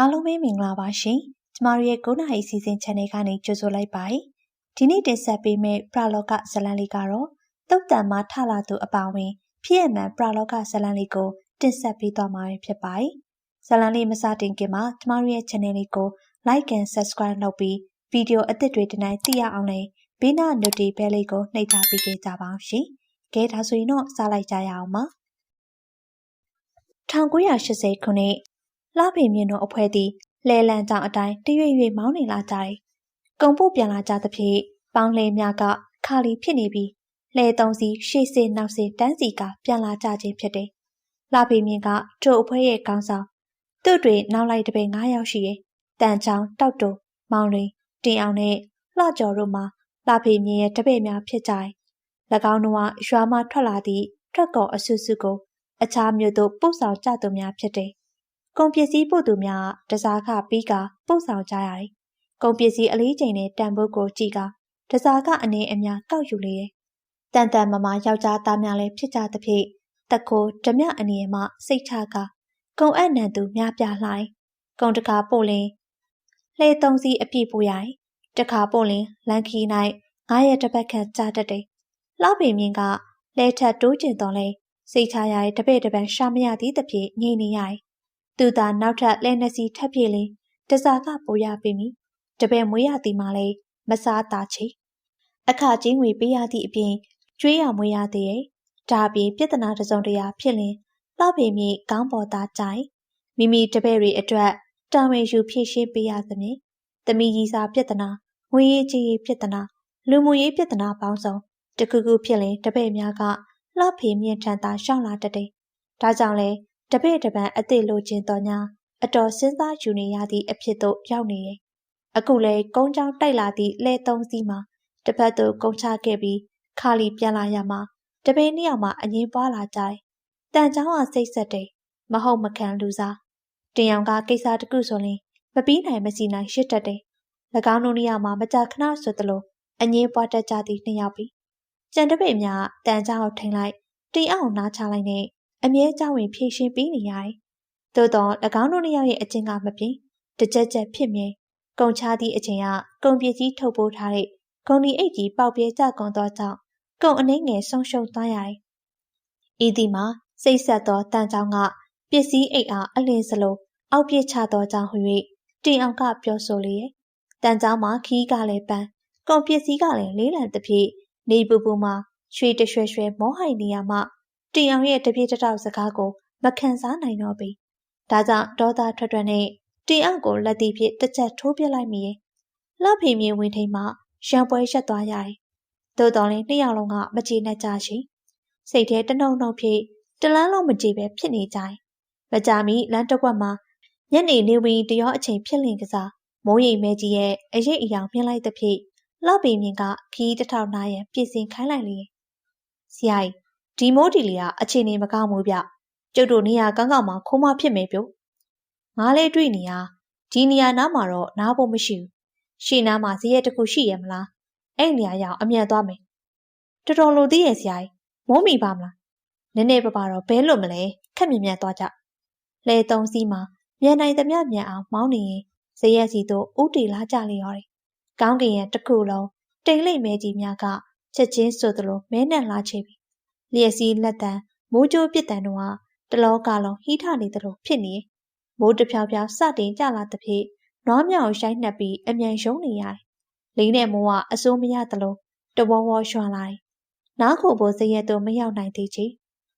အားလုံးပဲမင်္ဂလာပါရှင်။ကျမတို့ရဲ့9နာရီစီစဉ် channel ကနေကြိုဆိုလိုက်ပါတယ်။ဒီနေ့တင်ဆက်ပေးမယ့်ပရလောကဇလံလေးကတော့တုတ်တံမှာထလာသူအပါဝင်ဖြစ်ရမှန်ပရလောကဇလံလေးကိုတင်ဆက်ပေးသွားမှာဖြစ်ပါတယ်။ဇလံလေးမစတင်ခင်မှာကျမတို့ရဲ့ channel လေးကို like and subscribe လုပ်ပြီးဗီဒီယိုအသစ်တွေတနိုင်သိရအောင်လည်းဘေးနာ notification bell လေးကိုနှိပ်ထားပေးကြပါအောင်ရှင်။ကဲဒါဆိုရင်တော့စလိုက်ကြရအောင်ပါ။1980ခုနှစ် လှဖေမြင့်တို့အဖွဲ့သည်လဲလံကြောင်အတိုင်းတရွေ့ရွေ့မောင်းနေလာကြတယ်။ကုံပို့ပြန်လာကြသဖြင့်ပေါင်းလဲများကခါလီဖြစ်နေပြီးလဲသုံးစီရှေ့စေနောက်စေတန်းစီကပြန်လာကြခြင်းဖြစ်တယ်။လှဖေမြင့်ကထို့အဖွဲ့ရဲ့ခေါင်းဆောင်သူ့တွေနောက်လိုက်တပည့်9ယောက်ရှိတယ်။တန်ချောင်းတောက်တူမောင်ရင်တင်အောင်နဲ့လှကျော်တို့မှာလှဖေမြင့်ရဲ့တပည့်များဖြစ်ကြတယ်။၎င်းတို့ကရွာမှထွက်လာသည့်ထွက်ကော်အဆူဆူကိုအခြားမြို့သို့ပို့ဆောင်ကြသူများဖြစ်တယ် ကုန်ပစ္စည်းပို့သူများတစားခပြီးကပို့ဆောင်ကြရတယ်။ကုန်ပစ္စည်းအလေးချိန်နဲ့တန်ဖိုးကိုကြည့်ကတစားခအနေအများကောက်ယူလေတယ်။တန်တန်မမယောက်ျားသားများလည်းဖြစ်ကြသဖြင့်တခိုးဓမြအနေမှစိတ်ချကကုံအပ်နံသူများပြလှိုင်းကုံတကာပို့လင်းလှဲသုံးစီးအပြည့်ပို့ရိုင်တခါပို့လင်းလန်ခီ၌ငါးရက်တစ်ပတ်ခန့်ကြာတတ်တယ်။လှပင်မြင့်ကလဲထက်တိုးကျင်တော်လဲစိတ်ချရတဲ့တပည့်တပန်းရှာမရသည့်သဖြင့်ငြိမ်နေရတယ် သူသာနောက်ထပ်လဲနှစီထပ်ပြေးလင်တစားကပိုရပေးမိတပည့်မွေးရသည်မှလည်းမစားတာချေအခကြီးငွေပေးရသည့်အပြင်ကျွေးရမွေးရသေးရဲ့ဒါပြင်ပြဿနာတစုံတရာဖြစ်လင်လှပေမြေကောင်းပေါ်သားကြိုင်မိမိတပည့်တွေအတွက်တာဝန်ယူဖြည့်ရှင်းပေးရသဖြင့်သမီးကြီးစားပြဿနာငွေရေးကြီးရေးပြဿနာလူမှုရေးပြဿနာပေါင်းစုံတခုခုဖြစ်ရင်တပည့်များကလှဖေမြင့်ထန်သာရှောင်းလာတတ်တယ်။ဒါကြောင့်လဲ တပည့်တပန်းအသေးလိုချင်တော်ညာအတော်စဉ်းစားယူနေရသည့်အဖြစ်သို့ရောက်နေတယ်။အခုလဲကုန်းချောင်းတိုက်လာသည့်လဲသုံးစီးမှာတစ်ဖက်သို့ကုန်းချခဲ့ပြီးခါလီပြန်လာရမှာတပည့်နှစ်ယောက်မှအငင်းပွားလာကြတယ်။တန်ချောင်းကစိတ်ဆက်တယ်။မဟုတ်မခံလူစားတင်အောင်ကကိစ္စတခုဆိုရင်မပြီးနိုင်မစီနိုင်ရှစ်တက်တယ်။၎င်းတို့နှစ်ယောက်မှမကြာခဏဆိုသလိုအငင်းပွားတတ်ကြသည့်နှစ်ယောက်ပြီ။ကြံတပည့်များတန်ချောင်းကိုထိန်လိုက်တင်အောင်နားချလိုက်နဲ့ အမြဲကြောင်းဝင်ဖြည့်ရှင်းပေးနေရတယ်။သို့တော့၎င်းတို့နှစ်ယောက်ရဲ့အချင်းကမပြင်းတကြက်ကြက်ဖြစ်မြဲကုံချသည့်အချင်းကကုံပစ္စည်းထုတ်ပိုးထားတဲ့ဂုံဒီအိတ်ကြီးပေါက်ပြဲကြကုန်သောကြောင့်ကုံအနှင်းငယ်ဆုံးရှုံးသွားရတယ်။ဤသည်မှာစိတ်ဆက်သောတန်ချောင်းကပစ္စည်းအိတ်အားအလင်းစလုံးအောက်ပြစ်ချသောကြောင့်ဟူ၍တင်အောင်ကပြောဆိုလေရဲ့။တန်ချောင်းမှာခီးကလည်းပန်းကုံပစ္စည်းကလည်းလေးလံသဖြင့်နေပူပူမှာရွှေတရွှဲရွှဲမောဟိုင်နေရမှ တင်အောင်ရဲ့တပြည့်တတောက်စကားကိုမခံစားနိုင်တော့ပြီ။ဒါကြောင့်ဒေါသထွက်ထွက်နဲ့တင်အောင်ကိုလက်တီဖြင့်တစ်ချက်ထိုးပြလိုက်မိရဲ့။လှဖေမြေဝင်ထိန်မှရံပွဲရက်သွားရတယ်။သို့တော်လည်းနှစ်ယောက်လုံးကမကြေနပ်ကြရှိ။စိတ်ထဲတနှုံနှုံဖြင့်တလန်းလုံးမကြေပဲဖြစ်နေကြ။မကြမီလမ်းတစ်ကွက်မှာညနေနေဝင်တရောအချိန်ဖြစ်လင်ကစားမိုးရိမ်မဲကြီးရဲ့အရေးအယောင်မြင်လိုက်သဖြင့်လှပေမြင်ကခီးတစ်ထောင်နာရန်ပြင်ဆင်ခိုင်းလိုက်လေ။ဆရာကြီး ဒီမိုးဒီလီကအခြေအနေမကောင်းဘူးဗျကျုပ်တို့နေရာကောင်းကောင်းမှခိုးမဖြစ်မယ်ပြို့ငါလည်းတွေ့နေရဒီနေရာနားမှာတော့နားဖို့မရှိဘူးရှေ့နားမှာဇရက်တစ်ခုရှိရမလားအဲ့နေရာရောက်အမြန်သွားမယ်တော်တော်လိုသေးရဲ့ဆရာကြီးမိုးမိပါမလားနည်းနည်းပါးပါတော့ဘဲလွတ်မလဲခက်မြင်မြတ်သွားကြလဲသုံးစီးမှာမြန်နိုင်သမျှမြန်အောင်မောင်းနေရင်ဇရက်စီတို့ဥတီလာကြလေရောတယ်ကောင်းကင်ရဲ့တစ်ခုလုံးတိမ်လိမ့်မဲကြီးများကချက်ချင်းဆိုသလိုမဲနဲ့လာချေပြီ လျက်စီးလက်တံမိုးကြိုးပစ်တံတို့ဟာတလောကလုံးဟိထနေသလိုဖြစ်နေမိုးတဖြောင်ဖြောင်စတင်ကြလာသဖြင့်နွားမြောင်ရှိုင်းနှက်ပြီးအမြန်ရုံးနေရတယ်။လေးနဲ့မိုးကအစိုးမရသလိုတဝဝရွှာလာတယ်။နားခိုဖို့စရက်တို့မရောက်နိုင်သေးချေ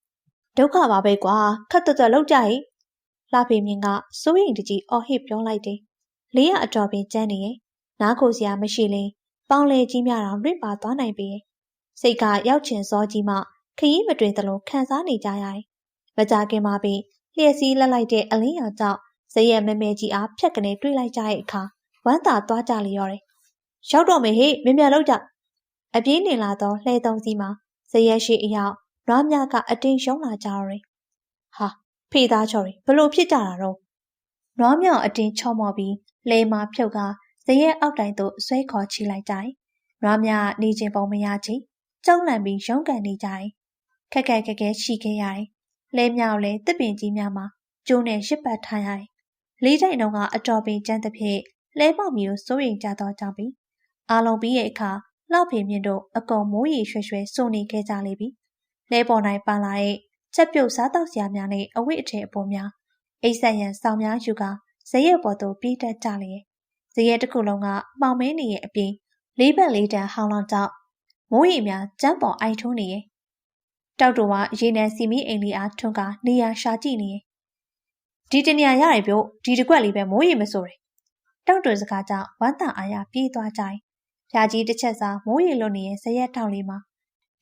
။ဒုက္ခပါပဲကွာခက်တွတ်လောက်ကြဟိ။လှဖေမြင့်ကစိုးရိမ်တကြီးအော်ဟစ်ပြောလိုက်တယ်။လေးရအတော်ပင်ကျန်းနေရဲ့။နားခိုစရာမရှိရင်ပေါင်းလေကြီးများတော့လွင့်ပါသွားနိုင်ပေ။စိတ်ကရောက်ချင်စောကြီးမှ ခရီးမတွင်သလိုခံစားနေကြရတယ်။မကြခင်မှာပင်လျှက်စီးလက်လိုက်တဲ့အလင်းရောင်ကြောင့်ဇရက်မဲမဲကြီးအားဖြတ်ကနေတွေးလိုက်ကြတဲ့အခါဝမ်းသာသွားကြလျော်တယ်။ရောက်တော့မယ်ဟေ့မြင်မြန်လောက်ကြ။အပြေးနေလာသောလှဲသုံးစီးမှာဇရက်ရှိအရောက်နွားများကအတင်းရှုံးလာကြတော့တယ်။ဟာဖေသားချော်ရီဘလို့ဖြစ်ကြတာတော့နွားမြောင်အတင်းချော့မော့ပြီးလဲမာဖြုတ်ကဇရက်အောက်တိုင်သို့ဆွဲခေါ်ချိလိုက်ကြတယ်။နွားများနေခြင်းပုံမရချေကြောက်လန့်ပြီးရုန်းကန်နေကြတယ် ခက်ခက်ခဲခဲရှိခဲ့ရတယ်။လဲမြောက်လဲတစ်ပင်ကြီးများမှာကျိုးနဲ့ရစ်ပတ်ထားရတယ်လေးတိုင်တော့ကအတော်ပင်ကျန်းသဖြင့်လဲပေါက်မီကိုစိုးရိမ်ကြတော့ကြောင်းပြီအားလုံးပြီးရဲ့အခါလောက်ဖေမြင့်တို့အကုန်မိုးရီရွှဲရွှဲစုန်နေခဲ့ကြလေပြီလဲပေါ်၌ပန်လာတဲ့ချက်ပြုတ်စားတောက်စရာများနဲ့အဝတ်အထည်အပေါ်များအိတ်ဆက်ရန်စောင်းများယူကာဇရက်ပေါ်သို့ပြေးတက်ကြလေဇရက်တစ်ခုလုံးကမှောင်မဲနေရဲ့အပြင်လေးဘက်လေးတန်ဟောင်းလောင်းကြောက်မိုးရီများကျန်းပေါ်အိုက်ထုံးနေရဲ့ တောက်တော်ကရေနံစီမီအိမ်လေးအားထွန်းကနေရာရှာကြည့်နေရဲ့ဒီတနေရာရတယ်ပြောဒီတကွက်လေးပဲမိုးရီမဆိုတယ်တောက်တော်စကားကြောင့်ဝမ်းသာအားရပြေးသွားကြတယ်။ဖြာကြီးတစ်ချက်စာမိုးရီလွတ်နေတဲ့ဇရက်ထောင်လေးမှာ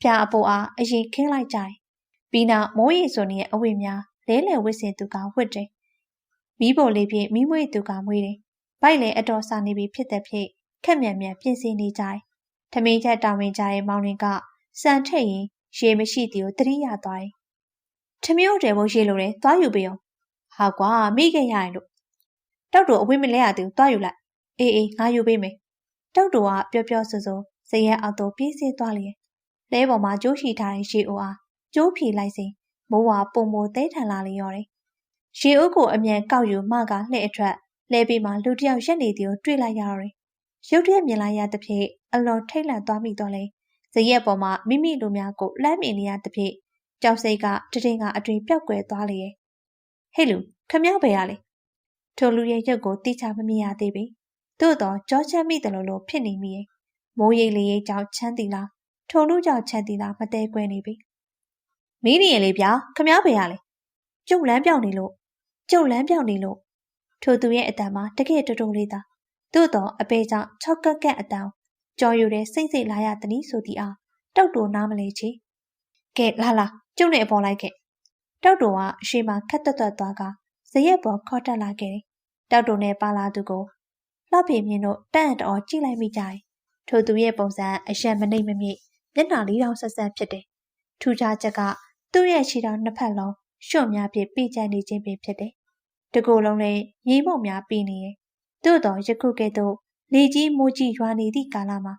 ဖြာအပေါ်အားအရင်ခင်းလိုက်ကြတယ်။ပြီးနောက်မိုးရီဆိုနေတဲ့အဝတ်များလဲလှယ်ဝစ်စင်သူကဝတ်တယ်။မိဖို့လေးဖြင့်မိမွေသူကမွေးတယ်။ဗိုက်လည်းအတော်စာနေပြီဖြစ်တဲ့ဖြင့်ခက်မြန်မြန်ပြင်ဆင်နေကြတယ်။ထမင်းချက်တောင်းဝင်ကြတဲ့မောင်ရင်ကစံထက်ရင် ရေမရှိသေးကိုတတိယသွားတယ်။ထမင်းတို့တယ်ဖို့ရေလိုတယ်သွားယူပေးအောင်။ဟာကွာမိခဲ့ရရင်လို့တောက်တော်အဝိမလဲရသေးဘူးသွားယူလိုက်။အေးအေးငါယူပေးမယ်။တောက်တော်ကပျော့ပျော့ဆူဆူဇရက်အောက်သို့ပြေးဆင်းသွားလျက်လဲပေါ်မှာကျိုးရှိထားတဲ့ရေအိုအားကျိုးဖြီလိုက်စဉ်မိုးဝါပုံမိုသဲထန်လာလျော်တယ်။ရေအုပ်ကိုအမြန်ကောက်ယူမှကလှဲ့အထွက်လဲပြီးမှလူတယောက်ရက်နေသည်ကိုတွေ့လိုက်ရတော့တယ်။ရုတ်တရက်မြင်လိုက်ရသဖြင့်အလွန်ထိတ်လန့်သွားမိတော့လေ။ ဇရက်ပေါ်မှာမိမိလူများကိုလှမ်းမြင်နေရသဖြင့်ကြောက်စိတ်ကတတင်ကအတွင်ပြောက်ကွယ်သွားလေ။ဟဲ့လူခမရောက်ပဲရလေ။ထိုလူရဲ့ရုပ်ကိုတိချမမြင်ရသေးပေ။သို့တော့ကြောချမ်းမိတယ်လို့လို့ဖြစ်နေမိရဲ့။မိုးရိပ်လေးရိပ်ကြောင့်ချမ်းတီလားထိုလူကြောင့်ချမ်းတီလားမသေးကွဲနေပြီ။မင်းနေရလေဗျာခမပဲရလေ။ကျုပ်လမ်းပြောင်းနေလို့ကျုပ်လမ်းပြောင်းနေလို့ထိုသူရဲ့အတန်မှာတကယ်တူတူလေးသာသို့တော့အပေကြောင့်၆ကက်ကက်အတန် ကြော်ယူတဲ့စိတ်စိတ်လာရသည်နီးဆိုသည်အားတောက်တော်နားမလဲချေကဲလာလာကျုပ်နဲ့အပေါ်လိုက်ခဲ့တောက်တော်ကအရှိမခက်တက်တက်သွားကဇရက်ပေါ်ခေါ်တက်လာခဲ့တယ်တောက်တော်နဲ့ပါလာသူကိုလှဖေမြင်တို့တန့်တော်ကြည့်လိုက်မိကြတယ်ထိုသူရဲ့ပုံစံအရှက်မနှိပ်မမြင့်မျက်နှာလေးတောင်ဆက်ဆက်ဖြစ်တယ်ထူခြားချက်ကသူ့ရဲ့ခြေထောက်နှစ်ဖက်လုံးရွှွန့်များဖြင့်ပြကြနေခြင်းပင်ဖြစ်တယ်တကူလုံးလည်းရီးမုံများပြီးနေရဲ့သို့တော်ယခုကဲ့သို့ လေကြီးမိုးကြီးရွာနေသည့်ကာလမှာ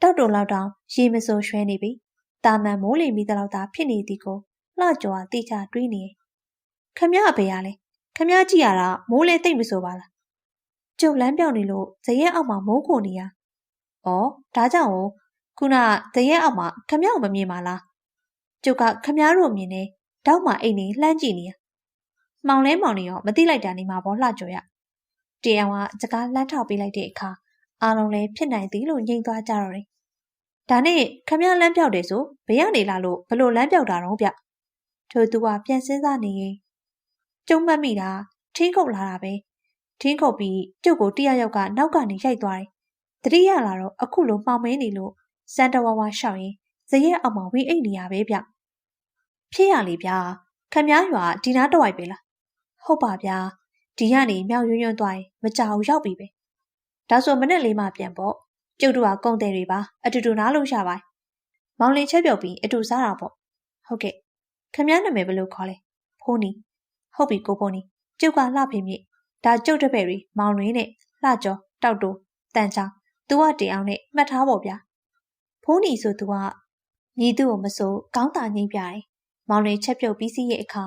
တောက်တုံလောက်တောင်ရေမစိုးရွှဲနေပြီတာမန်မိုးလေမိတဲ့လောက်သာဖြစ်နေသည်ကိုလှကြော်ကတိကျတွေးနေခမရအဖေရလဲခမရကြည့်ရတာမိုးလေတိတ်မဆိုပါလားကျုပ်လမ်းပြောင်းနေလို့ဇရက်အောက်မှာမိုးခိုနေရဩဒါကြောင့်ခုနဇရက်အောက်မှာခမရမမြင်ပါလားကျုပ်ကခမရတို့မြင်နေတောက်မှအိတ်နေလှမ်းကြည့်နေရမှောင်လဲမှောင်နေရောမသိလိုက်တာနေမှာပေါ့လှကြော်ရတရားကစကားလှမ်းထောက်ပေးလိုက်တဲ့အခါ အားလုံးလည်းဖြစ်နိုင်သည်လို့ညှိသွားကြတော့တယ်။ဒါနဲ့ခမရလမ်းပြောက်တယ်ဆိုဘယ်ကနေလာလို့ဘလို့လမ်းပြောက်တာတော့ဗျ။ထိုသူကပြန်စင်းစားနေရင်ကျုံမှတ်မိတာထင်းခုတ်လာတာပဲ။ထင်းခုတ်ပြီးကျုပ်ကိုတရယောက်ကနောက်ကနေရိုက်သွားတယ်။တတိယလာတော့အခုလိုမှောင်မဲနေလို့စန်တဝါဝါရှောက်ရင်ဇရက်အောင်မှာဝင်းအိတ်နေရပဲဗျ။ဖြစ်ရလေဗျာခမည်းရွာဒီနားတော့ိုက်ပဲလား။ဟုတ်ပါဗျာဒီကနေမြောက်ရွံ့ရွံ့သွားရင်မကြောက်ရောက်ပြီပဲ ဒါဆိုမနဲ့လေးမှပြန်ပေါ့ကျုပ်တို့ကကုံတယ်တွေပါအတူတူနားလို့ရပါမောင်လင်းချက်ပြုတ်ပြီးအတူစားတာပေါ့ဟုတ်ကဲ့ခမည်းနာမည်ဘယ်လိုခေါ်လဲဖိုးနီဟုတ်ပြီကိုဖိုးနီကျုပ်ကလှဖေမြင့်ဒါကျုပ်တပည့်တွေမောင်လင်းနဲ့လှကျော်တောက်တိုတန်ချောင်းသူကတင်အောင်နဲ့မှတ်ထားပေါ့ဗျာဖိုးနီဆိုသူကညီသူ့ကိုမစိုးကောင်းတာငိမ့်ပြတယ်မောင်လင်းချက်ပြုတ်ပြီးစီးရဲ့အခါ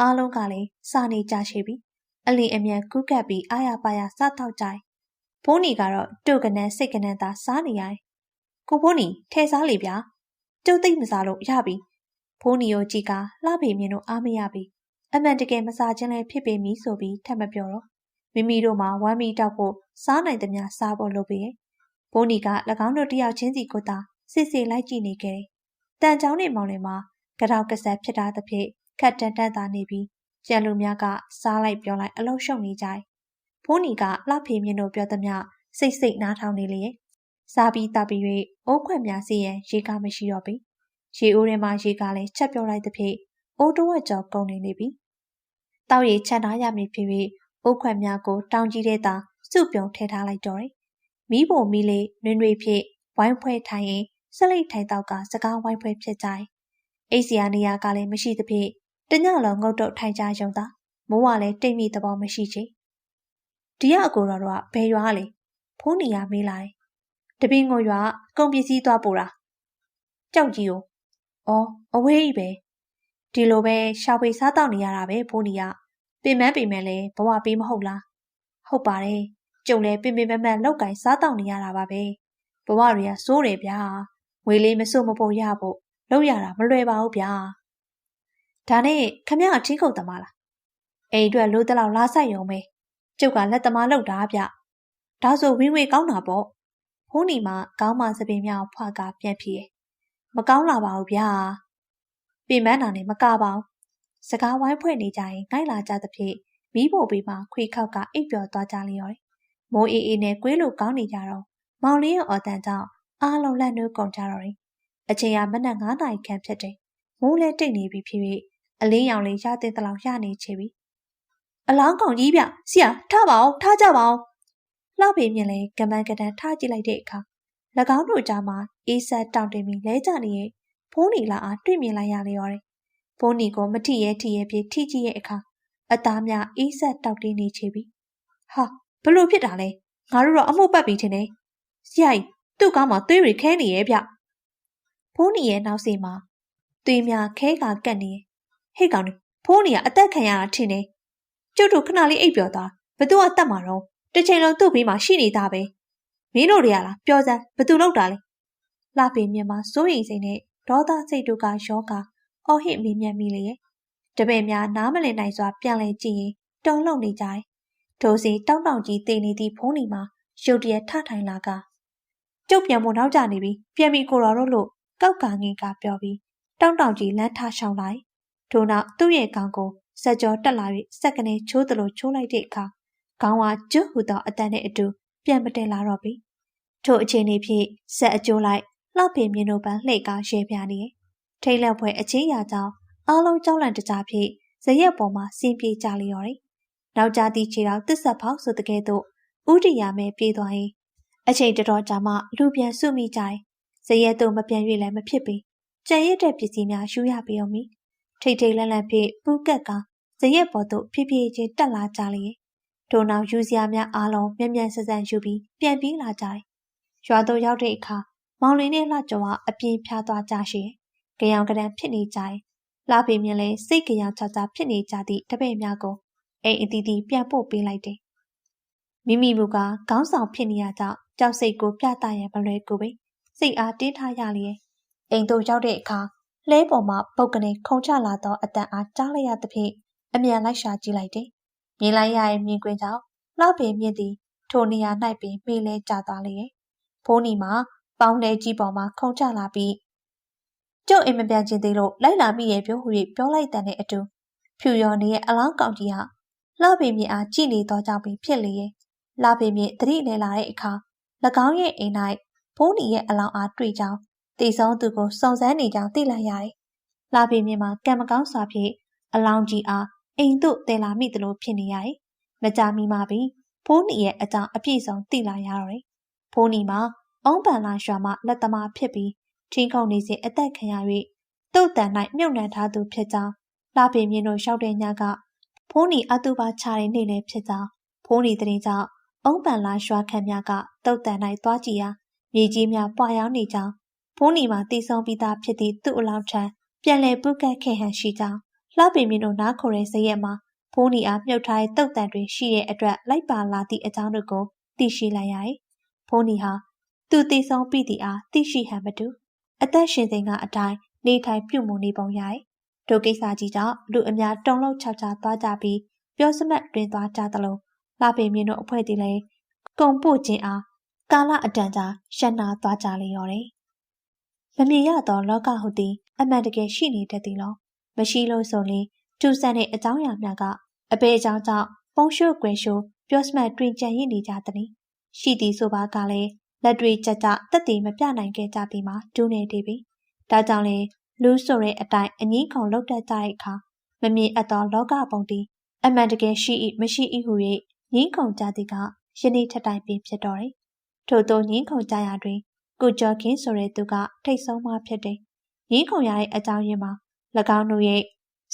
အားလုံးကလည်းစာနေကြရှိပြီအလီအမြန်ကူးကပ်ပြီးအားရပါရစားတော့ကြတယ်။ ဘိုးနီကတော့တုတ်ကနန်းစိတ်ကနန်းသာစားနေရတယ်။ကိုဘိုးနီထဲစားလေဗျာ။ကျုပ်သိမ့်မစားလို့ရပြီ။ဘိုးနီကိုကြည့်ကလှပေမြင်တို့အားမရပြီ။အမှန်တကယ်မစားခြင်းလည်းဖြစ်ပေမည်ဆိုပြီးထပ်မပြောတော့မိမိတို့မှာဝမ်းမီတောက်ဖို့စားနိုင်သမျှစားဖို့လုပ်ပေရဲ့။ဘိုးနီက၎င်းတို့တယောက်ချင်းစီကိုသာစစ်စစ်လိုက်ကြည့်နေခဲ့တယ်။တန်ချောင်းနေမောင်လည်းမှာကြောက်ကဆက်ဖြစ်တာသဖြင့်ခက်တန်တန်သာနေပြီးကျန်လူများကစားလိုက်ပြောလိုက်အလုံးရှုံနေကြ။ ဖိုးနီကလှဖေမြင့်တို့ပြောသမျှစိတ်စိတ်နားထောင်နေလေ။စားပြီးတပ်ပြီး၍အိုးခွက်များစီရင်ရေကားမရှိတော့ပြီ။ရေအိုးထဲမှာရေကားလည်းချက်ပြောလိုက်သဖြင့်အိုးတဝက်ကျော်ကုန်နေနေပြီ။တောက်ရည်ချန်ထားရမည်ဖြစ်၍အိုးခွက်များကိုတောင်ကြီးထဲသာစုပြုံထည့်ထားလိုက်တော့တယ်။မီးပုံမီးလေးနွင်တွေဖြစ်ဝိုင်းဖွဲထိုင်ရင်ဆက်လိတ်ထိုင်တော့ကစကားဝိုင်းဖွဲဖြစ်ကြတယ်။အိတ်စီယာနေရာကလည်းမရှိသဖြင့်တညလုံးငုတ်တုတ်ထိုင်ကြရုံသာမိုးကလည်းတိတ်မိသဘောမရှိချေ ဒီရအကိုတော်တို့ကဘယ်ရွာလဲဖုန်းနေရမေးလာတယ်တပင်းကိုရွာကုန်ပစ္စည်းသွားပို့တာကြောက်ကြီးကိုအော်အဝေးကြီးပဲဒီလိုပဲရှာဖွေစားတော့နေရတာပဲဖုန်းနေရပင်မပင်မလဲဘဝပေးမဟုတ်လားဟုတ်ပါတယ်ကျုံလည်းပင်ပင်ပန်းပန်းလောက်ကင်စားတောက်နေရတာပါပဲဘဝတွေကစိုးတယ်ဗျာငွေလေးမစွမဖို့ရဖို့လောက်ရတာမလွယ်ပါဘူးဗျာဒါနဲ့ခမရအထီးခုတ်သမားလားအိမ်အတွက်လိုတလောက်လာဆိုင်ရုံပဲ ကျုပ်ကလက်သမားလောက်တာဗျဒါဆိုဝင်းဝေကောင်းတာပေါ့ဖုန်းဒီမှာကောင်းမှစပင်မြောင်ဖွာကပြန်ပြေးမကောင်းလာပါဘူးဗျာပြင်မန်းတာနဲ့မကပါဘူးစကားဝိုင်းဖွဲ့နေကြရင်ငိုက်လာကြသဖြင့်မီးဖို့ပေးမှခွေခောက်ကအိပ်ပျော်သွားကြလျော်တယ်မိုးအေးအေးနဲ့ကွေးလို့ကောင်းနေကြတော့မောင်လေးရဲ့အော်တန်ကြောင့်အားလုံးလက်နှိုးကုန်ကြတော့တယ်အချိန်ကမနက်9နာရီခန့်ဖြစ်တယ်မိုးလည်းတိတ်နေပြီဖြစ်ဖြစ်အလင်းရောင်လေးရတဲ့တလောက်ရနေချေပြီ အလောင်းကောင်ကြီးဗျဆရာထားပါအောင်ထားကြပါအောင်လှပေမြင်လေကမန်းကတန်းထားကြည့်လိုက်တဲ့အခါ၎င်းတို့ကြားမှာအေးဆက်တောင့်တင်ပြီးလဲကြနေရဲ့ဖုန်းနီလာအားတွေ့မြင်လိုက်ရလျော်တယ်။ဖုန်းနီကိုမထိရဲထိရဲပြေးထိကြည့်ရဲ့အခါအသားများအေးဆက်တောက်တင်းနေချပြီ။ဟာဘလို့ဖြစ်တာလဲငါတို့တော့အမှုပတ်ပြီးထင်တယ်။ဆရာကြီးသူ့ကောင်းမှာသွေးတွေခဲနေရဲ့ဗျ။ဖုန်းနီရဲ့နောက်စီမှာသွေးများခဲကကတ်နေဟဲ့ကောင်ဖုန်းနီကအသက်ခံရတာထင်တယ်။ ကျုပ်တို့ခဏလေးအိပ်ပျော်သွားဘသူကတတ်မှာတော့တစ်ချိန်လုံးသူ့ဘေးမှာရှိနေတာပဲမင်းတို့တွေကလားပြောစမ်းဘသူလောက်တာလဲလှပင်မြင်မှာစိုးရိမ်စိတ်နဲ့ဒေါသစိတ်တို့ကရောကအော်ဟစ်မေးမြန်းမိလေရဲ့တပည့်များနားမလည်နိုင်စွာပြန်လဲကြည့်ရင်တုံ့လုံနေကြတယ်ဒိုစီတောင်းတောင်ကြီးတေနေသည့်ဖုံးလီမှာရုတ်တရက်ထထိုင်လာကကျုပ်ပြန်မနောက်ကျနေပြီပြန်ပြီးကိုတော်တို့လို့ကောက်ကငင်ကပြောပြီးတောင်းတောင်ကြီးလမ်းထားရှောင်လိုက်ထို့နောက်သူ့ရဲ့ကောင်ကို စက်ကြောတက်လာ၍စက်ကနေချိုးသလိုချိုးလိုက်တဲ့အခါခေါင်းဝါကျွတ်ဟူသောအတန်နဲ့အတူပြန်မတင်လာတော့ပြီထို့အချိန်လေးဖြင့်ဆက်အကျိုးလိုက်လှပင်မြင်တို့ပန်းလှိတ်ကားရဲပြနေထိတ်လက်ဖွယ်အချင်းရာကြောင့်အားလုံးကြောက်လန့်တကြားဖြင့်ဇရက်ပေါ်မှာဆင်းပြေးကြလျော်တယ်နောက်ကြသည့်ခြေတော်တစ်ဆက်ဖောက်ဆိုတဲ့ကဲ့သို့ဥတီယာမဲပြေးသွားရင်အချိန်တော်တော်ကြာမှလူပြန်စုမိကြတယ်ဇရက်တို့မပြန်၍လည်းမဖြစ်ပေကြံရစ်တဲ့ပစ္စည်းများယူရပြီးအောင်မီ ထိတ်ထိတ်လန့်လန့်ဖြင့်ပူကက်ကဇရက်ပေါ်သို့ဖြည်းဖြည်းချင်းတက်လာကြလေထိုနောက်ယူစရာများအားလုံးမြန်မြန်ဆန်ဆန်ယူပြီးပြန်ပြေးလာကြတယ်ရွာသို့ရောက်တဲ့အခါမောင်လင်းနဲ့လှကျော်ကအပြင်းဖြားသွားကြရှင်ကြရောင်ကရန်ဖြစ်နေကြတယ်လှပေမြင်လဲစိတ်ကြရောင်ချာချာဖြစ်နေကြသည့်တပည့်များကိုအိမ်အသီးသီးပြန်ပို့ပေးလိုက်တယ်မိမိဘူးကခေါင်းဆောင်ဖြစ်နေရကြောင့်ကြောက်စိတ်ကိုပြသရန်မလွယ်ကူပဲစိတ်အားတင်းထားရလျက်အိမ်သို့ရောက်တဲ့အခါ လဲပေါ်မှာပုတ်ကနေခုံချလာသောအတန်အားကြားလိုက်ရသဖြင့်အမြန်လိုက်ရှာကြည့်လိုက်တယ်မြင်လိုက်ရရဲ့မြင်ကွင်းကြောင့်လှပင်မြင့်သည်ထိုနေရာ၌ပင်မေးလဲကျသွားလေ။ဖိုးနီမှာပေါင်းလဲကြီးပေါ်မှာခုန်ချလာပြီးကျုပ်အိမ်မပြန်ချင်သေးလို့လိုက်လာမိရဲ့ပြောဟူ၍ပြောလိုက်တဲ့အတူဖြူရော်နေရဲ့အလောင်းကောင်ကြီးဟာလှပင်မြင့်အားကြည့်နေသောကြောင့်ပင်ဖြစ်လေရဲ့လှပင်မြင့်သတိလဲလာတဲ့အခါ၎င်းရဲ့အိမ်၌ဖိုးနီရဲ့အလောင်းအားတွေ့ကြောင်း တည်ဆုံးသူကိုစုံစမ်းနေကြောင်းသိလိုက်ရတယ်။လှပင်မြင့်မှာကံမကောင်းစွာဖြင့်အလောင်းကြီးအားအိမ်သို့တယ်လာမိသလိုဖြစ်နေရတယ်။မကြမီမှာပင်ဖိုးနီရဲ့အကြောင်းအပြည့်စုံသိလာရတော့တယ်။ဖိုးနီမှာအုံးပန်လာရွာမှလက်သမားဖြစ်ပြီးထင်းခုန်နေစဉ်အသက်ခံရ၍တုတ်တန်၌မြုပ်နှံထားသူဖြစ်ကြောင်းလာပင်မြင့်တို့လျှောက်တဲ့ညကဖိုးနီအတူပါချတဲ့နေ့လည်းဖြစ်ကြောင်းဖိုးနီတရင်ကြောင့်အုံးပန်လာရွာခံများကတုတ်တန်၌သွားကြည့်ရာမြေကြီးများပွာရောင်းနေကြောင်း ဖိုးနီမှာတည်ဆုံပြီးသားဖြစ်သည့်သူ့အလောင်းထံပြန်လည်ပုတ်ကတ်ခဲ့ဟန်ရှိကြောင်းလှပင်မြင့်တို့နားခေါ်တဲ့ဇရက်မှာဖိုးနီအားမြုပ်ထားတဲ့တုတ်တန်တွေရှိတဲ့အတွက်လိုက်ပါလာသည့်အကြောင်းတို့ကိုသိရှိလိုက်ရတယ်။ဖိုးနီဟာသူတည်ဆုံးပြီးသည့်အားသိရှိဟန်မတူအသက်ရှင်စဉ်ကအတိုင်းနေထိုင်ပြုမှုနေပုံရတယ်။ဒုကိစ္စကြီးကြောင့်လူအများတုံလုံးချချသွားကြပြီးပြောစမတ်တွင်သွားကြသလိုလှပင်မြင့်တို့အဖွဲ့တည်းလည်းကုံပို့ခြင်းအားကာလအတန်ကြာရှက်နာသွားကြလေရောတယ်။ မမြင်ရသောလောကဟုသည်အမှန်တကယ်ရှိနေတတ်သည်လောမရှိလို့ဆိုရင်ထူဆန်တဲ့အကြောင်းအရာများကအဘယ်အကြောင်းကြောင့်ပုံရှို့ကွယ်ရှို့ပြောစမှတ်တွင်ကြံရည်နေကြသည်။ရှိသည်ဆိုပါကလည်းလက်တွေကြကြတက်တည်မပြနိုင်ခဲ့ကြသည်မှာဒူးနေတည်ပြီ။ဒါကြောင့်လေလူဆိုတဲ့အတိုင်းအငင်းခုံလောက်တတ်ကြတဲ့အခါမမြင်အပ်သောလောကပုံတည်အမှန်တကယ်ရှိ၏မရှိ၏ဟု၍ငင်းခုံကြသည်ကယနေ့ထက်တိုင်ပင်ဖြစ်တော်တယ်။ထို့သောငင်းခုံကြရာတွင် ကုကျော်ခင်းဆိုတဲ့သူကထိတ်ဆုံးမှဖြစ်တယ်။ငင်းခုံရတဲ့အကြောင်းရင်းမှာ၎င်းတို့ရဲ့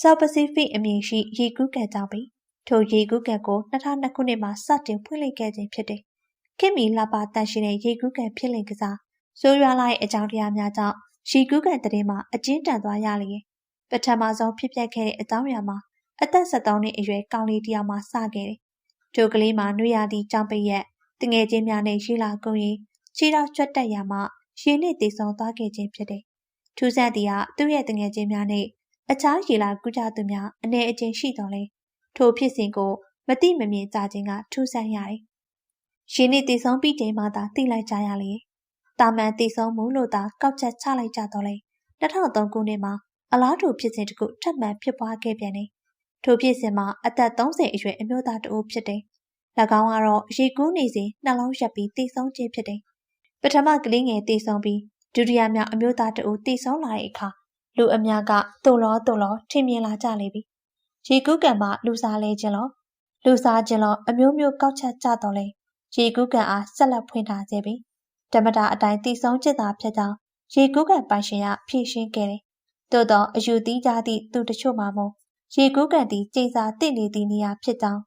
South Pacific အမည်ရှိရေကူးကန်ကြောင့်ပင်ထိုရေကူးကန်ကို2002ခုနှစ်မှာစတင်ဖွင့်လှစ်ခဲ့ခြင်းဖြစ်တယ်။ခင်မီလာပါတန်ရှင်တဲ့ရေကူးကန်ဖြစ်လင်ကစားဆိုးရွားလာတဲ့အကြောင်းတရားများကြောင့်ရေကူးကန်တဲ့မှာအကျဉ်းတန်သွားရလျင်ပထမဆုံးဖြစ်ပျက်ခဲ့တဲ့အကြောင်းအရာမှာအသက်73နှစ်အရွယ်ကောင်လေးတစ်ယောက်မှစခဲ့တယ်ကျိုကလေးမှာနှွေရသည့်ကြောင်ပိတ်ရက်တငယ်ချင်းများနဲ့ရေးလာကုန်ရင် ခြေတော်ကျွတ်တက်ရမှရေနှင့်တည်ဆုံသွားခဲ့ခြင်းဖြစ်တယ်။ထူးဆန်းသည်ကသူ့ရဲ့တငယ်ချင်းများနဲ့အခြားရေလာကူးကြသူများအနေအချင်းရှိတော်လဲထိုဖြစ်စဉ်ကိုမတိမမြင်ကြခြင်းကထူးဆန်းရတယ်။ရေနှင့်တည်ဆုံပြီးချိန်မှသာသိလိုက်ကြရလေ။တာမန်တည်ဆုံမှုလို့သာကောက်ချက်ချလိုက်ကြတော့လေ2003ခုနှစ်မှာအလားတူဖြစ်စဉ်တစ်ခုထပ်မံဖြစ်ပွားခဲ့ပြန်တယ်။ထိုဖြစ်စဉ်မှာအသက်30အရွယ်အမျိုးသားတဦးဖြစ်တယ်။၎င်းကတော့ရေကူးနေစဉ်နှလုံးရက်ပြီးတည်ဆုံခြင်းဖြစ်တယ်။ ပထမကလေးငယ်တည်ဆုံပြီးဒုတိယမြောက်အမျိုးသားတဦးတည်ဆုံလာတဲ့အခါလူအများကတုံလောတုံလောထင်မြင်လာကြလေပြီ။ရေကူးကံမှာလူစားလဲခြင်းလောလူစားခြင်းလောအမျိုးမျိုးကောက်ချက်ကြတော့လေရေကူးကံအားဆက်လက်ဖွင့်ထားစေပြီ။ဓမ္မတာအတိုင်းတည်ဆုံจิตသာဖြစ်ကြောင်းရေကူးကံပိုင်ရှင်ကဖြည့်ရှင်းခဲ့တယ်။သို့သောအယူသီးကြသည့်သူတချို့မှမဟုတ်ရေကူးကံသည်ကျိန်စာတင့်နေသည့်နေရာဖြစ်ကြောင်း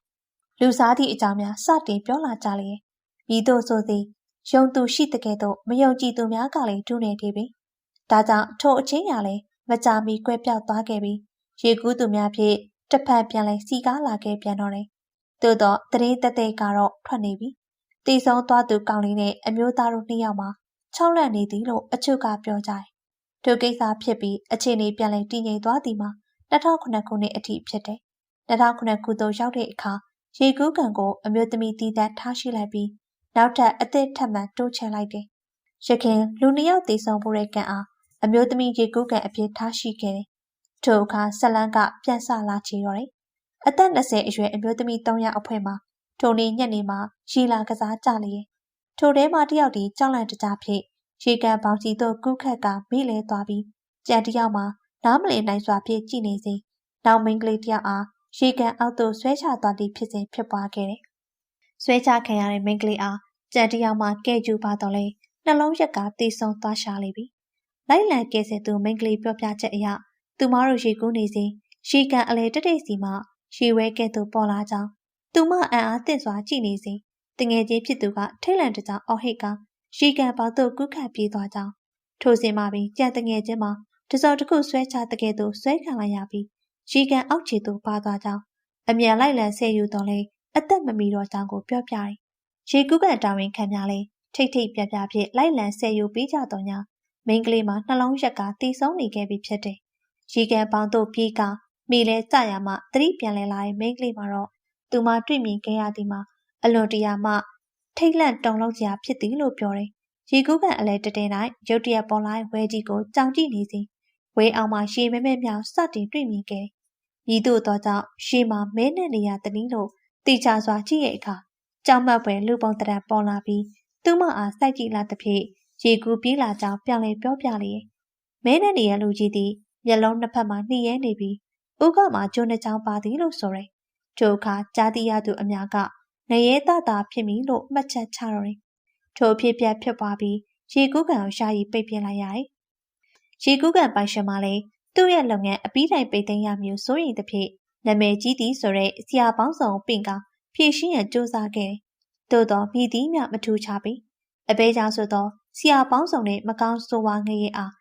လူစားသည့်အကြောင်းများစတင်ပြောလာကြလေ။ဤသို့ဆိုသည် ယုံသူရှိတဲ့ကဲ့သို့မယုံကြည်သူများကလည်းဒုနေသေးပြီ။ဒါကြောင့်ထိုအချင်းရလည်းမကြာမီကွဲပြောက်သွားခဲ့ပြီးရေကူးသူများဖြင့်တစ်ဖက်ပြန်လဲစီကားလာခဲ့ပြန်တော့တယ်။သို့တော့တရေတသက်ကတော့ထွက်နေပြီ။တီဆုံးသွားသူကောင်းလေးနဲ့အမျိုးသားတို့နှစ်ယောက်မှာချောက်လန့်နေသည်လို့အချို့ကပြောကြတယ်။ထိုကိစ္စဖြစ်ပြီးအခြေအနေပြန်လဲတည်ငြိမ်သွားသည်မှာ2009ခုနှစ်အထိဖြစ်တယ်။2009ခုသို့ရောက်တဲ့အခါရေကူးကန်ကိုအမျိုးသမီးတည်တတ်ထားရှိလိုက်ပြီး နောက်ထပ်အသစ်ထပ်မံတိုးချဲ့လိုက်တယ်။ရခင်လူနှစ်ယောက်တည်ဆုံဖို့တဲ့ကံအားအမျိုးသမီးရေကူးကန်အဖြစ်ထားရှိခဲ့တယ်။ထိုအခါဆက်လန်းကပြန်ဆလာချေတော့တယ်။အသက်20အရွယ်အမျိုးသမီး3ယောက်အဖွဲ့မှာထိုနေ့ညနေမှာရီလာကစားကြလေ။ထိုထဲမှာတယောက်ဒီကြောက်လန့်တကြားဖြစ်ရေကန်ပေါင်းစီသို့ကူးခတ်ကမိလဲသွားပြီးကြံတယောက်မှာနားမလည်နိုင်စွာဖြင့်ကြည်နေစဉ်နောက်မိန်းကလေးတယောက်အားရေကန်အောက်သို့ဆွဲချသွားသည့်ဖြစ်စဉ်ဖြစ်ပွားခဲ့တယ်။ ဆွဲချခံရတဲ့မိန်းကလေးအားကြံတယောက်မှကဲကျူပါတော့လဲနှလုံးရက်ကတေဆုံသွားရှာလိမ့်ပြီ။လိုက်လံကဲဆယ်သူမိန်းကလေးပြောပြချက်အရသူမတို့ရေကူးနေစဉ်ရေကန်အလေတတိတ်စီမှရေဝဲကဲ့သို့ပေါ်လာကြောင်းသူမအံ့အားသင့်စွာကြည့်နေစဉ်တငယ်ချင်းဖြစ်သူကထိတ်လန့်တကြားအော်ဟစ်ကရေကန်ပေါသို့ကူးခတ်ပြေးသွားကြောင်းထိုစဉ်မှာပင်ကြံတငယ်ချင်းမှာတစော်တစ်ခုဆွဲချတကယ်သို့ဆွဲခံလိုက်ရပြီးရေကန်အောက်ခြေသို့ပါသွားကြောင်းအမြန်လိုက်လံဆဲယူတော်လဲ အသက်မမီတော့ကြောင်းကိုပြောပြတယ်။ရေကူးကန်တာဝန်ခံများလဲထိတ်ထိတ်ပြပြဖြစ်လိုက်လံဆဲယူပြီးကြတော့ညာမိန်းကလေးမှာနှလုံးရက်ကတီးဆုံးနေခဲ့ပြီဖြစ်တယ်။ရေကန်ပေါင်းတို့ပြေးကမိလဲကြရမှသတိပြန်လဲလာတဲ့မိန်းကလေးမှာတော့သူမတွေ့မြင်ခဲ့ရသည်မှာအလွန်တရာမှထိတ်လန့်တုန်လှုပ်စရာဖြစ်သည်လို့ပြောတယ်။ရေကူးကန်အလဲတတဲ၌ရုတ်တရက်ပေါ်လာတဲ့ဝဲကြီးကိုကြောင်ကြည့်နေစဉ်ဝဲအောင်မှာရေမဲမဲမြောင်စတင်တွေ့မြင်ခဲ့တယ်။ဤသို့သောကြောင့်ရှေးမှာမဲနဲ့နေရတနည်းလို့ တိကျစွာကြည့်ရဲ့အခါကြောင်မက်ပွဲလူပုံတရံပေါ်လာပြီးသူမအားစိုက်ကြည့်လာသဖြင့်ရေကူးပြေးလာကြောင်းပြောင်းလဲပြောပြလေ။မဲနဲ့နေရလူကြီးသည်မျက်လုံးနှစ်ဖက်မှာနှီးရဲနေပြီးဥကမှာကျိုးနှချောင်းပါသည်လို့ဆိုရယ်။ထိုအခါကြားသိရသူအများကနေရဲတတာဖြစ်မည်လို့မှတ်ချက်ချတော့တယ်။ထိုဖြစ်ပြဖြစ်ပွားပြီးရေကူးကန်ကိုရှာရီပိတ်ပြလိုက်ရတယ်။ရေကူးကန်ပိုင်ရှင်မလည်းသူ့ရဲ့လုပ်ငန်းအပီးတိုင်ပိတ်သိမ်းရမျိုးစိုးရိမ်သဖြင့် နာမည်ကြီးသည်ဆိုတဲ့ဆရာပေါင်းဆောင်ပင်ကဖြည့်ရှင်းရန်စ조사ခဲ့တယ်။သို့တော့မိသည်မြမထူချပြီ။အဘဲကြောင့်ဆိုတော့ဆရာပေါင်းဆောင်နဲ့မကောင်းဆိုဝါငရေအား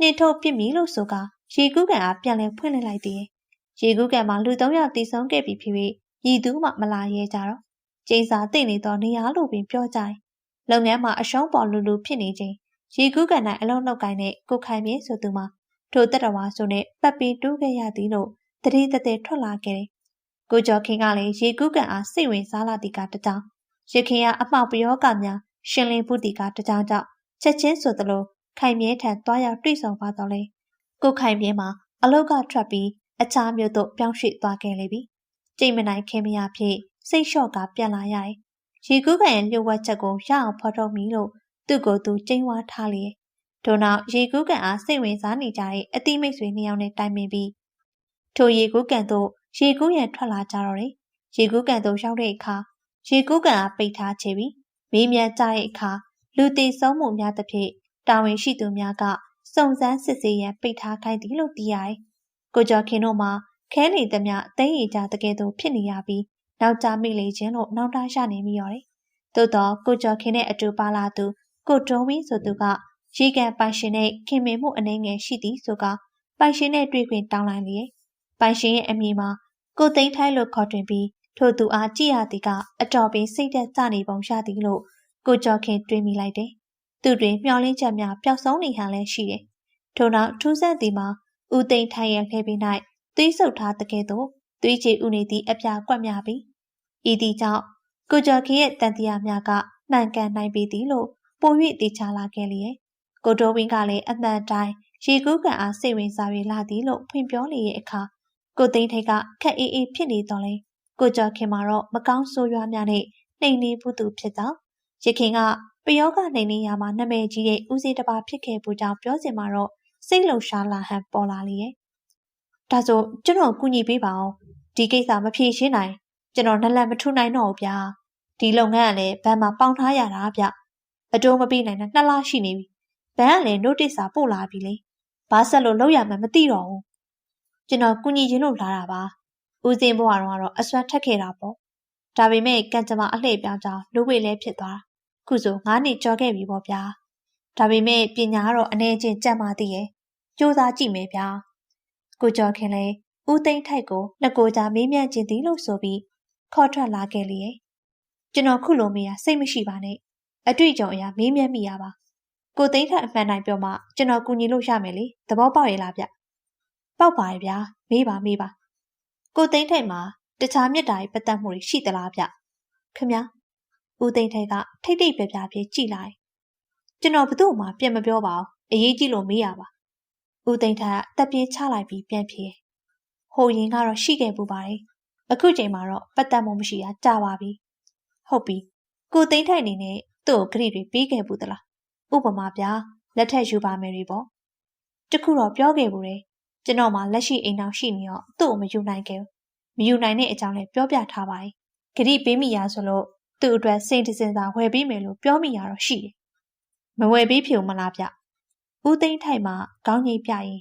နှင်ထုတ်ပြစ်မည်လို့ဆိုကရေကူးကန်အားပြန်လဲဖွင့်လှစ်လိုက်သေးတယ်။ရေကူးကန်မှာလူ၃ယောက်တည်ဆုံးခဲ့ပြီဖြစ်ပြီးရည်သူမှမလာရဲကြတော့ကျင်းစာသိနေသောနေရာလို့ပင်ပြောကြတယ်။လုပ်ငန်းမှာအရှုံးပေါ်လူလူဖြစ်နေခြင်းရေကူးကန်၌အလုံးလောက်ကိုင်းတဲ့ကိုခိုင်မြင့်ဆိုသူမှာထိုတတဝါဆိုနဲ့ပတ်ပြီးတူးခဲ့ရသည်လို့ တတိတသက်ထွက်လာခဲ့တယ်။ကိုကျော်ခင်ကလည်းရေကူးကန်အားစိတ်ဝင်စားလာသည်ကတကြောင်ရခင်ကအမှောက်ပယောကများရှင်လင်းဖို့တီကတကြောင်ကြောင့်ချက်ချင်းဆိုသလိုခိုင်မြဲထံသွားရောက်တွေ့ဆုံပါတော့လေ။ကိုခိုင်မြဲမှာအလုတ်ကထွက်ပြီးအခြားမြို့သို့ပြောင်းရွှေ့သွားခဲ့လေပြီ။ကြိတ်မနိုင်ခင်မရဖြစ်စိတ်လျှော့ကပြန်လာရတယ်။ရေကူးကန်ရဲ့လျှို့ဝှက်ချက်ကိုရအောင်ဖော်ထုတ်မိလို့သူ့ကိုယ်သူကျင်းဝါထားလေ။ထို့နောက်ရေကူးကန်အားစိတ်ဝင်စားနေကြတဲ့အတိမိတ်ဆွေနှစ်ယောက်နဲ့တိုင်ပင်ပြီး ထိုရေကူးကန်သို့ရေကူးရန်ထွက်လာကြတော့တယ်။ရေကူးကန်သို့ရောက်တဲ့အခါရေကူးကန်အားပိတ်ထားချေပြီးမေးမြန်းကြတဲ့အခါလူသေးဆုံးမှုများသဖြင့်တာဝန်ရှိသူများကစုံစမ်းစစ်ဆေးရန်ပိတ်ထားခိုင်းသည်လို့သိရတယ်။ကိုကျော်ခင်တို့မှာခဲနေသမျှအသိရကြတကယ်တော့ဖြစ်နေရပြီးနောက်ကြမိလေခြင်းလို့နောက်တားရနေမိရော်တယ်။သို့တော့ကိုကျော်ခင်နဲ့အတူပါလာသူ ကိုတုံးဝင်းဆိုသူကရေကန်ပိုင်ရှင်နဲ့ခင်မင်မှုအနေငယ်ရှိသည်ဆိုကပိုင်ရှင်နဲ့တွေ့ခွင့်တောင်းလိုက်လေ။ ပိုင်ရှင်ရဲ့အမည်မှာကိုသိန်းထိုင်းလို့ခေါ်တွင်ပြီးထိုသူအားကြည့်ရသည်ကအတော်ပင်စိတ်သက်သာနေပုံရသည်လို့ကိုကျော်ခင်တွေးမိလိုက်တယ်။သူတွင်မျောလင်းချက်များပျောက်ဆုံးနေဟန်လည်းရှိတယ်။ထို့နောက်ထူးဆန်းသည်မှာဦးသိန်းထိုင်ရန်လှဲပြီး၌သွေးဆုပ်ထားတဲ့ကဲ့သို့သွေးချေဥနေသည့်အပြာကွက်များပြီ။ဤသည့်ကြောင့်ကိုကျော်ခင်ရဲ့တန်တရားများကမှန်ကန်နိုင်ပေသည်လို့ပို၍သိချလာခဲ့လျက်ကိုတိုးဝင်းကလည်းအမှန်တိုင်းရေကူးကန်အားစိတ်ဝင်စား၍လာသည်လို့ဖွင့်ပြောလေရဲ့အခါ ကိုသိန်းထိတ်ကခက်အေးအေးဖြစ်နေတော့လေကိုကျော်ခင်မှာတော့မကောင်းဆိုးရွားများနဲ့နှိမ်နေဘူးသူဖြစ်တော့ရခင်ကပယောကနှိမ်နေရမှာနာမည်ကြီးတဲ့ဦးစီးတစ်ပါးဖြစ်ခဲ့ဖို့ကြောင့်ပြောစင်မှာတော့စိတ်လှုပ်ရှားလာဟန်ပေါ်လာလေရဲ့ဒါဆိုကျွန်တော်ကူညီပေးပါအောင်ဒီကိစ္စမဖြေရှင်းနိုင်ကျွန်တော်နှလက်မထူနိုင်တော့ဘူးဗျာဒီလုပ်ငန်းကလည်းဘန်မှာပေါင်ထားရတာဗျအတိုးမပေးနိုင်တာနှစ်လရှိနေပြီဘန်ကလည်း notice စာပို့လာပြီလေဘာဆက်လို့လုပ်ရမှန်းမသိတော့ဘူး ကျွန်တော်ကူညီခြင်းလို့လာတာပါဦးစင်းဘွားတော်ကတော့အစွမ်းထက်ခဲ့တာပေါ့ဒါပေမဲ့ကံကြမ္မာအလှည့်ပြောင်းကြောင်းလူဝေလည်းဖြစ်သွားခုဆို9နှစ်ကျော်ခဲ့ပြီပေါ့ဗျာဒါပေမဲ့ပညာကတော့အနေချင်းကြံ့ပါသေးရဲ့စူးစမ်းကြည့်မယ်ဗျာကိုကျော်ခင်လည်းဦးသိန်းထိုက်ကိုနှစ်ကိုကြားမေးမြန်းခြင်းသည်လို့ဆိုပြီးခေါ်ထွက်လာခဲ့လေရဲ့ကျွန်တော်ခုလိုမေးရစိတ်မရှိပါနဲ့အတွေ့အကြုံအရမေးမြန်းမိရပါကိုသိန်းထက်အမှန်တိုင်းပြောမှကျွန်တော်ကူညီလို့ရမယ်လေသဘောပေါက်ရဲ့လားဗျ ပေါက်ပါရဲ့ဗျာမေးပါမေးပါကိုသိန်းထိုက်မှာတခြားမြတ်တာရဲ့ပတ်သက်မှုတွေရှိသလားဗျခင်ဗျာဦးသိန်းထိုက်ကထိတ်ထိတ်ပြပြပြေးကြည့်လိုက်ကျွန်တော်ဘသူ့မှပြန်မပြောပါဘူးအရေးကြီးလို့မေးရပါဦးသိန်းထက်ကတက်ပြေးချလိုက်ပြီးပြန်ပြေးဟိုရင်ကတော့ရှိခဲ့ပူပါတယ်အခုချိန်မှာတော့ပတ်သက်မှုမရှိတာကြာပါပြီဟုတ်ပြီကိုသိန်းထိုက်အနေနဲ့သူ့ကိုဂရိတွေပေးခဲ့ဘူးသလားဥပမာပြလက်ထက်ယူပါမယ်တွေပေါ့တခုတော့ပြောခဲ့ဘူးတယ် ကျွန်တော်မှလက်ရှိအိမ်အောင်ရှိနေတော့သူ့ကိုမယူနိုင်ခဲ့ဘူးမယူနိုင်တဲ့အကြောင်းလည်းပြောပြထားပါတယ်ဂရိပေးမိရဆိုလို့သူ့အတွက်စိတ်တစင်သာဝယ်ပေးမယ်လို့ပြောမိရတော့ရှိတယ်မဝယ်ပေးဖြုံမလားဗျဦးသိန်းထိုက်မှခေါင်းကြီးပြရင်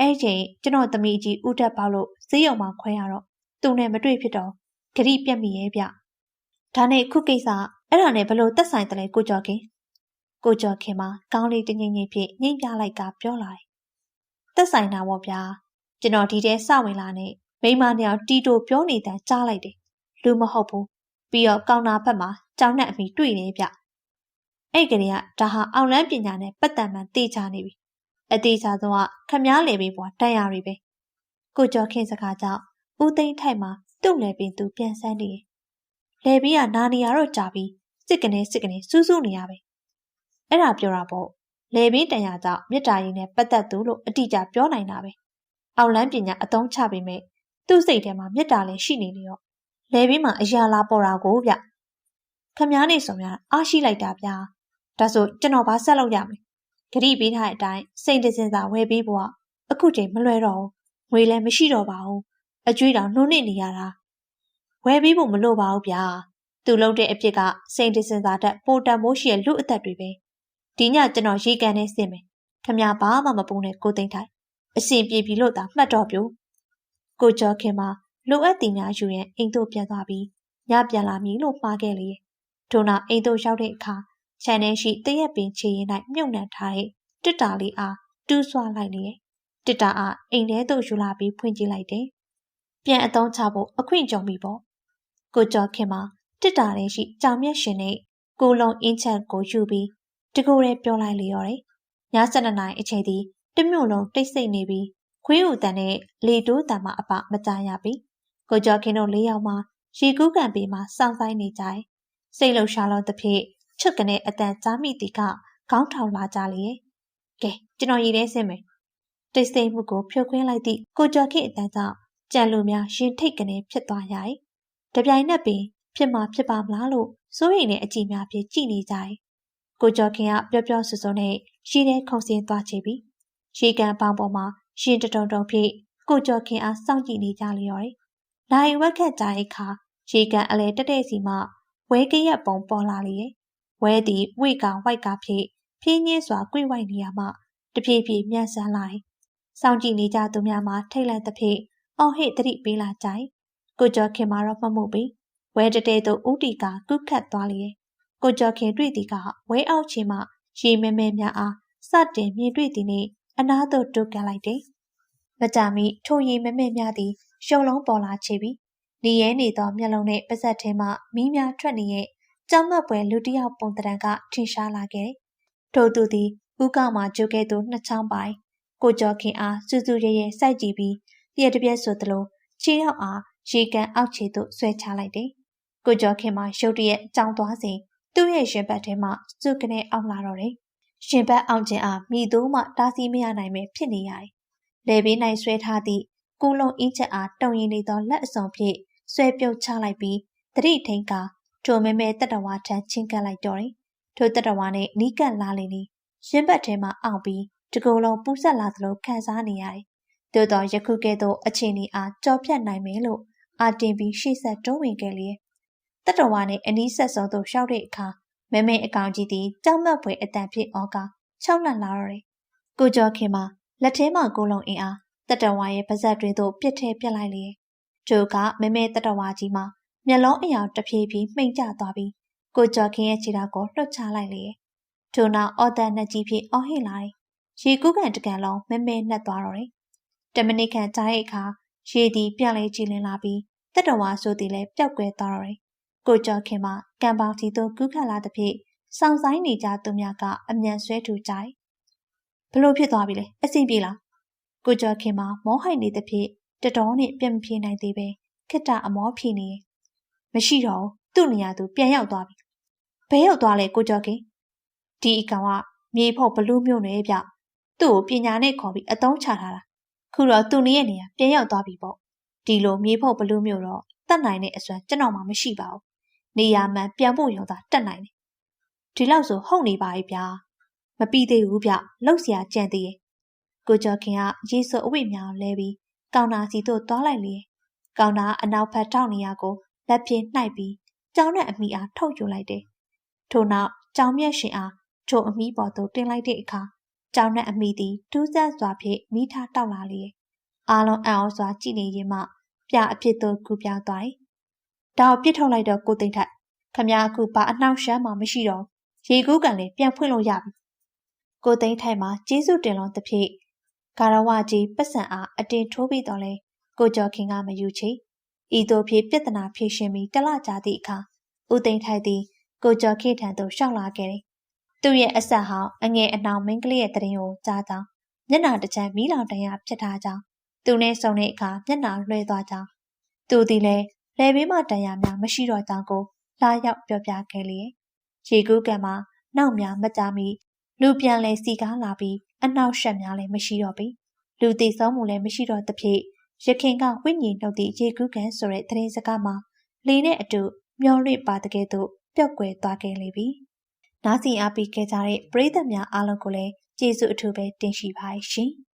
အဲ့ချိန်ကျွန်တော်သမီးကြီးဦးတက်ပေါလို့ဈေးရုံမှာခွဲရတော့သူနဲ့မတွေ့ဖြစ်တော့ဂရိပြက်မိရဲ့ဗျဒါနဲ့ခုကိစ္စအဲ့ဒါနဲ့ဘလို့သက်ဆိုင်တယ်လဲကိုကျော်ခင်ကိုကျော်ခင်မှာကောင်းလေးတငိမ့်ငိမ့်ဖြစ်ညှိပြလိုက်ကပြောလာတယ် သက်ဆိုင်တာပေါ့ဗျာကျွန်တော်ဒီတဲစဝင်လာနဲ့မိမနှစ်ယောက်တီတိုပြောနေတဲ့ကြားလိုက်တယ်လူမဟုတ်ဘူးပြီးတော့ကောင်နာဘက်မှာကြောင်နဲ့အမိတွေ့နေဗျအဲ့ကလေးကဒါဟာအောင်လန်းပညာနဲ့ပတ်သက်မှန်သိချနေပြီအသေးချာဆုံးကခမားလေပေးပေါ်တန်ရာတွေပဲကိုကျော်ခင်စကားကြောင့်ဦးသိန်းထိုက်မှာသူ့လေပင်သူပြန်ဆန်းနေတယ်လေပင်ကနာနေရတော့ကြာပြီစစ်ကနေစစ်ကနေစူးစူးနေရပဲအဲ့ဒါပြောတာပေါ့ လေပင်တန်ရာကြောင့်မြစ်တာရင်းနဲ့ပတ်သက်သူလို့အတိအကျပြောနိုင်တာပဲအောင်လန်းပညာအသုံးချပေမဲ့သူ့စိတ်ထဲမှာမြစ်တာလည်းရှိနေလေရောလေပင်မှာအရာလာပေါ်တာကိုဗျခမားနေဆိုများအားရှိလိုက်တာဗျာဒါဆိုကျွန်တော်ဘာဆက်လုပ်ရမလဲဂရိပေးထားတဲ့အတိုင်းစိတ်တစင်စာဝယ်ပေးဖို့အခုချိန်မလွယ်တော့ဘူးငွေလည်းမရှိတော့ပါဘူးအကျွေးတောင်နှုတ်နစ်နေရတာဝယ်ပေးဖို့မလိုပါဘူးဗျာသူလုပ်တဲ့အဖြစ်ကစိတ်တစင်စာတက်ပိုတန်မိုးရှိရဲ့လူအသက်တွေပဲ ဒီညကျွန်တော်ရေကန်နဲ့ဆင်းမယ်ခမဘာမှမပုံနဲ့ကိုသိမ့်ထိုင်အစဉ်ပြေပြီလို့သာမှတ်တော့ပြုကိုကျော်ခင်မှာလိုအပ်တင်များယူရင်အိမ်တို့ပြန်သွားပြီးညပြန်လာမည်လို့မှားခဲ့လေထို့နောက်အိမ်တို့ရောက်တဲ့အခါခြံထဲရှိတရက်ပင်ခြေရင်၌မြုပ်နှံထားတဲ့တစ်တာလေးအားတူးဆွာလိုက်လေတစ်တာအားအိမ်ထဲသို့ယူလာပြီးဖွင့်ကြည့်လိုက်တယ်ပြန်အသုံးချဖို့အခွင့်ကြုံပြီပေါ့ကိုကျော်ခင်မှာတစ်တာထဲရှိကြောင်မြက်ရှင်နဲ့ကိုလုံးအင်းချက်ကိုယူပြီး တကူရဲပြောလိုက်လေရော်တယ်ည7နာရီအချိန်ဒီတမြို့လုံးတိတ်ဆိတ်နေပြီးခွေးဦးတန်နဲ့လေတိုးတန်မှအပမကြရပြီကိုကျော်ခင်တို့လေးယောက်မှရေကူးကန်ပေမှာစောင့်ဆိုင်နေကြတယ်စိတ်လှရှာလို့တစ်ဖြစ်ချွတ်ကနေအတန်ကြားမိတီကခေါင်းထောင်လာကြလေကဲကျွန်တော်ရည်ထဲဆင်းမယ်တိတ်ဆိတ်မှုကိုဖြုတ်ခွင်းလိုက်သည့်ကိုကျော်ခင်အတန်ကြောင့်ကြံလူများရင်ထိတ်ကနေဖြစ်သွားရ၏တပြိုင်နက်ပင်ဖြစ်မှာဖြစ်ပါမလားလို့စိုးရိမ်တဲ့အကြည့်များဖြင့်ကြည်နေကြ၏ ကိုကျော်ခင်ကပျော့ပျော့ဆွဆွနဲ့ရှိတဲ့ခုံစင်းသွားချပြီရေကန်ပေါင်းပေါ်မှာရှင်တတုံတုံဖြင့်ကိုကျော်ခင်အားစောင့်ကြည့်နေကြလျော်တယ်။လာရီဝက်ခက်ကြတဲ့အခါရေကန်အလဲတက်တဲ့စီမှဝဲကရက်ပုံပေါ်လာလေ။ဝဲသည်ဝိကဝိုက်ကဖြင့်ဖြင်းညင်းစွာကြွေဝိုက်နေရမှတဖြည်းဖြည်းမြန်ဆန်းလာတယ်။စောင့်ကြည့်နေကြသူများမှာထိတ်လန့်သဖြင့်အော်ဟစ်တတိပေးလာကြ။ကိုကျော်ခင်မှာတော့မှမှုပြီ။ဝဲတတဲသို့ဥတီကကုခတ်သွားလေ။ ကိုကျော်ခင်တွေ့သည်ကဝဲအောက်ချင်မှရေမဲမဲများအားစတင်မြင်တွေ့သည်နှင့်အနားသို့တိုးကန်လိုက်တယ်။မကြမီထိုရေမဲမဲများသည်ရှုံလုံးပေါ်လာချေပြီးလီရဲနေသောမျက်လုံးနဲ့ပါးစပ်ထဲမှမီးများထွက်နေရဲ့ကြောင်မက်ပွဲလူတစ်ယောက်ပုံတံကထင်ရှားလာခဲ့တယ်။ထို့သူသည်ဥကမှကြိုကဲသူနှစ်ချောင်းပိုင်ကိုကျော်ခင်အားစူးစူးရဲရဲစိုက်ကြည့်ပြီးလျက်တပြက်ဆိုသလိုခြေထောက်အားရေကန်အောက်ခြေသို့ဆွဲချလိုက်တယ်။ကိုကျော်ခင်မှရုတ်တရက်ကြောင်သွားစဉ် သူ့ရဲ့ရင်ဘတ်ထဲမှစုကနေအောင်လာတော့တယ်။ရင်ဘတ်အောင်ခြင်းအားမိသူမှတားဆီးမရနိုင်ပဲဖြစ်နေရတယ်။လေဘေး၌ဆွဲထားသည့်ကုလုံးအင်းချက်အားတုံရင်နေသောလက်အစုံဖြင့်ဆွဲပြုတ်ချလိုက်ပြီးတတိထိန်ကထိုမဲမဲတက်တော်ဝါထန်းချင်းကပ်လိုက်တော့တယ်။ထိုတက်တော်ဝါနဲ့နီးကပ်လာလေနေရင်ဘတ်ထဲမှအောင်ပြီးတကူလုံးပူးဆက်လာသလိုခံစားနေရတယ်။သို့တော်ယခုကဲ့သို့အခြေအနေအားကြောဖြတ်နိုင်မယ်လို့အာတင်ပြီးရှေ့ဆက်တွန်းဝင်ခဲ့လေ။တက် တော်ဝါနဲ့အနီးဆက်ဆုံးသို့ရှောက်တဲ့အခါမဲမဲအကောင်ကြီးသည်ကြောက်မက်ဖွယ်အတန်ဖြစ်ဩကာခြောက်လန့်လာတော့တယ်။ကိုကျော်ခင်မှာလက်ထဲမှာကိုလုံးအင်အားတက်တော်ဝါရဲ့ပါဇက်တွေသို့ပြစ်ထဲပြစ်လိုက်လေ။ဂျိုကမဲမဲတက်တော်ဝါကြီးမှာမျက်လုံးအယောင်တဖြည်းဖြည်းမှိန်ကျသွားပြီးကိုကျော်ခင်ရဲ့ခြေထောက်ကိုလှုပ်ချလိုက်လေ။ထို့နောက်အော်တန်နှစ်ကြီးဖြင့်အော်ဟစ်လာတယ်။ရေကူးကန်တကန်လုံးမဲမဲနှက်သွားတော့တယ်။တမနစ်ခန့်ကြာရဲ့အခါရေသည်ပြန်လဲကြည်လင်လာပြီးတက်တော်ဝါဆိုသည်လည်းပျောက်ကွယ်သွားတော့တယ်။ ကိုကျော်ခင်မှာကံပေါင်းစီသို့ကူးခတ်လာသဖြင့်စောင့်ဆိုင်နေကြသူများကအမြန်ဆွဲထူကြတယ်။ဘလို့ဖြစ်သွားပြီလဲအဆင်ပြေလား။ကိုကျော်ခင်မှာမောဟိုက်နေသဖြင့်တတော်နဲ့ပြမပြေနိုင်သေးပဲခိတ္တအမောဖြေနေမရှိတော့သူ့နေရာသူပြန်ရောက်သွားပြီဘဲရောက်သွားလဲကိုကျော်ခင်ဒီအကောင်ကမြေဖို့ဘလူးမျိုးနဲ့ဗျသူ့ကိုပညာနဲ့ခေါ်ပြီးအတုံးချထားတာခုတော့သူ့နေရဲ့နေရာပြန်ရောက်သွားပြီပေါ့ဒီလိုမြေဖို့ဘလူးမျိုးတော့တတ်နိုင်တဲ့အစွမ်းကျွန်တော်မှမရှိပါဘူး နေရာမှန်ပြန်ဖို့ရောသာတက်နိုင်တယ်ဒီလောက်ဆိုဟုတ်နေပါရဲ့ဗျာမပြီးသေးဘူးဗျလောက်เสียကြံသေးရဲ့ကိုကျော်ခင်ကရေဆိုအဝိမြောင်လဲပြီးကောင်နာစီတို့သွားလိုက်လေကောင်နာအနောက်ဘက်ထောက်နေရကိုလက်ဖြင့်နှိုက်ပြီးကြောင်းနဲ့အမိအားထုတ်ယူလိုက်တယ်။ထို့နောက်ကြောင်မြက်ရှင်အားထိုအမိပေါ်သို့တင်လိုက်တဲ့အခါကြောင်နဲ့အမိသည်ထူးဆန်းစွာဖြင့်မိထားတောက်လာလေ။အားလုံးအံ့ဩစွာကြည့်နေရင်မှပြအဖြစ်သို့ကူပြောင်းသွားတယ်။ ဒါကိုပြစ်ထုတ်လိုက်တော့ကိုသိမ့်ထက်ခမအခုဘာအနှောက်ရှမ်းမှမရှိတော့ရေကူးကန်လည်းပြန်ဖွင့်လို့ရပြီ။ကိုသိမ့်ထိုက်မှာကျေးဇူးတင်လွန်သဖြင့်ကာရဝကြီးပတ်စံအားအတင်ထိုးပြီးတော့လဲကိုကျော်ခင်ကမယူချေဤသို့ဖြင့်ပြဿနာဖြေရှင်းပြီးတလကြာသည့်အခါဦးသိန်းထိုက်သည်ကိုကျော်ခေထံသို့ရှောက်လာခဲ့တယ်။သူ့ရဲ့အဆက်ဟောင်းအငယ်အနှောင်မင်းကလေးရဲ့တရင်ကိုကြားကြောင်းမျက်နှာတစ်ချမ်းမီးလောင်တရာဖြစ်ထားကြောင်းသူနဲ့ဆုံတဲ့အခါမျက်နှာလွှဲသွားကြောင်းသူသည်လည်း လေဘေးမှတန်ရာများမရှိတော့ကြောင်းကိုလာရောက်ပြောပြခဲ့လေ။ရေကူးကံမှာနောက်များမကြမီလူပြန်လဲစီကားလာပြီးအနောက်ရှက်များလည်းမရှိတော့ပြီ။လူသိဆုံးမှုလည်းမရှိတော့သဖြင့်ရခင်ကဝိညာဉ်နှုတ်သည့်ရေကူးကန်ဆိုတဲ့သတင်းစကားမှာလေနဲ့အတူမျောလွင့်ပါတကယ်သို့ပျောက်ကွယ်သွားခဲ့လေပြီ။နားစီအားပေးခဲ့ကြတဲ့ပရိသတ်များအားလုံးကိုလည်းကျေးဇူးအထူးပဲတင်ရှိပါရှင်။